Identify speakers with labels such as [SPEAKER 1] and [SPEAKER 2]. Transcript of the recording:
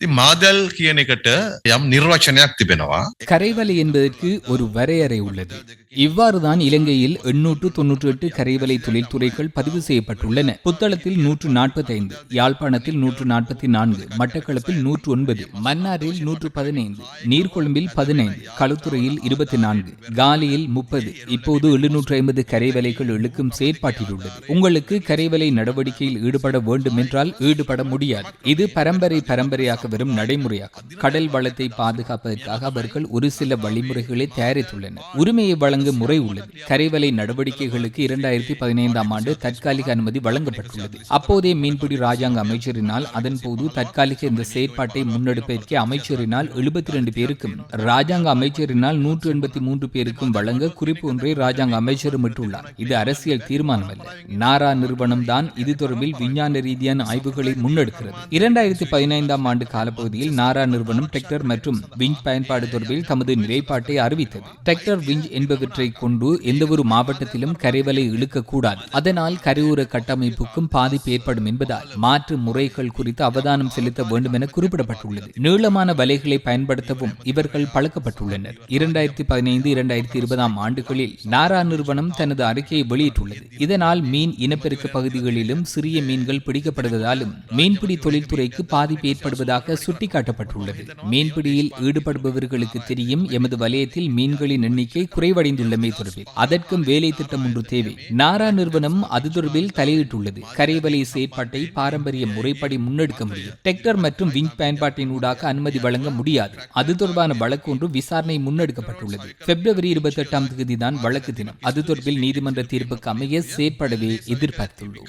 [SPEAKER 1] ඉතින් මාදල් කියන එකට යම් නිර්වචනයක් තිබෙනවා.
[SPEAKER 2] கரைவலை என்பதற்கு ஒரு வரையறை உள்ளது இவ்வாறுதான் இலங்கையில் எண்ணூற்று தொன்னூற்றி எட்டு கரைவலை தொழில்துறைகள் பதிவு செய்யப்பட்டுள்ளன. புத்தளத்தில் நூற்று நாற்பத்தைந்து யாழ்ப்பாணத்தில் நூற்று நாற்பத்தி நான்கு மட்டக்களப்பில் நூற்று ஒன்பது மன்னாரில் நூற்று பதினைந்து நீர்கொழும்பில் பதினைந்து களுத்துறையில் இருபத்தி நான்கு காலியில் முப்பது இப்போது எழுநூற்று ஐம்பது கரைவலைகள் இழுக்கும் செயற்பாட்டில் உள்ளது. உங்களுக்கு கரைவலை நடவடிக்கையில் ஈடுபட வேண்டும் என்றால் ஈடுபட முடியாது. இது பரம்பரை பரம்பரையாக வரும் நடைமுறையாகும். கடல் வளத்தை பாதுகாப்பதற்காக அவர்கள் ஒரு சில வழிமுறைகளை தயாரித்துள்ளனர். உரிமையை வழங்க வழங்கும் முறை உள்ளது. கரைவலை நடவடிக்கைகளுக்கு இரண்டாயிரத்தி பதினைந்தாம் ஆண்டு தற்காலிக அனுமதி வழங்கப்பட்டுள்ளது. அப்போதே மீன்பிடி ராஜாங்க அமைச்சரினால் அதன்போது தற்காலிக இந்த செயற்பாட்டை முன்னெடுப்பதற்கு அமைச்சரினால் எழுபத்தி ரெண்டு பேருக்கும் ராஜாங்க அமைச்சரினால் நூற்று எண்பத்தி மூன்று பேருக்கும் வழங்க குறிப்பு ஒன்றை ராஜாங்க அமைச்சரும் விட்டுள்ளார் இது அரசியல் தீர்மானம் அல்ல நாரா நிறுவனம் தான் இது தொடர்பில் விஞ்ஞான ரீதியான ஆய்வுகளை முன்னெடுக்கிறது. இரண்டாயிரத்தி பதினைந்தாம் ஆண்டு காலப்பகுதியில் நாரா நிறுவனம் டெக்டர் மற்றும் விஞ்ச் பயன்பாடு தொடர்பில் தமது நிலைப்பாட்டை அறிவித்தது. டெக்டர் விஞ்ச் என்பவர் ஆகியவற்றை கொண்டு எந்தவொரு மாவட்டத்திலும் கரைவலை இழுக்கக்கூடாது. அதனால் கரையோர கட்டமைப்புக்கும் பாதிப்பு ஏற்படும் என்பதால் மாற்று முறைகள் குறித்து அவதானம் செலுத்த வேண்டும் என குறிப்பிடப்பட்டுள்ளது. நீளமான வலைகளை பயன்படுத்தவும் இவர்கள் பழக்கப்பட்டுள்ளனர். இரண்டாயிரத்தி பதினைந்து இரண்டாயிரத்தி இருபதாம் ஆண்டுகளில் நாரா நிறுவனம் தனது அறிக்கையை வெளியிட்டுள்ளது. இதனால் மீன் இனப்பெருக்க பகுதிகளிலும் சிறிய மீன்கள் பிடிக்கப்படுவதாலும் மீன்பிடி தொழில்துறைக்கு பாதிப்பு ஏற்படுவதாக சுட்டிக்காட்டப்பட்டுள்ளது. மீன்பிடியில் ஈடுபடுபவர்களுக்கு தெரியும் எமது வலயத்தில் மீன்களின் எண்ணிக்கை குறைவடைந்து குறைவடைந்துள்ளமை தொடர்பில். அதற்கும் வேலை திட்டம் ஒன்று தேவை. நாரா நிறுவனம் அது தொடர்பில் தலையிட்டுள்ளது. கரைவலை செயற்பாட்டை பாரம்பரிய முறைப்படி முன்னெடுக்க முடியும். டெக்டர் மற்றும் விங் பயன்பாட்டின் ஊடாக அனுமதி வழங்க முடியாது. அது தொடர்பான வழக்கு ஒன்று விசாரணை முன்னெடுக்கப்பட்டுள்ளது. பிப்ரவரி இருபத்தி எட்டாம் தேதி தான் வழக்கு தினம். அது தொடர்பில் நீதிமன்ற தீர்ப்புக்கு அமைய செயற்படவே எதிர்பார்த்துள்ளோம்.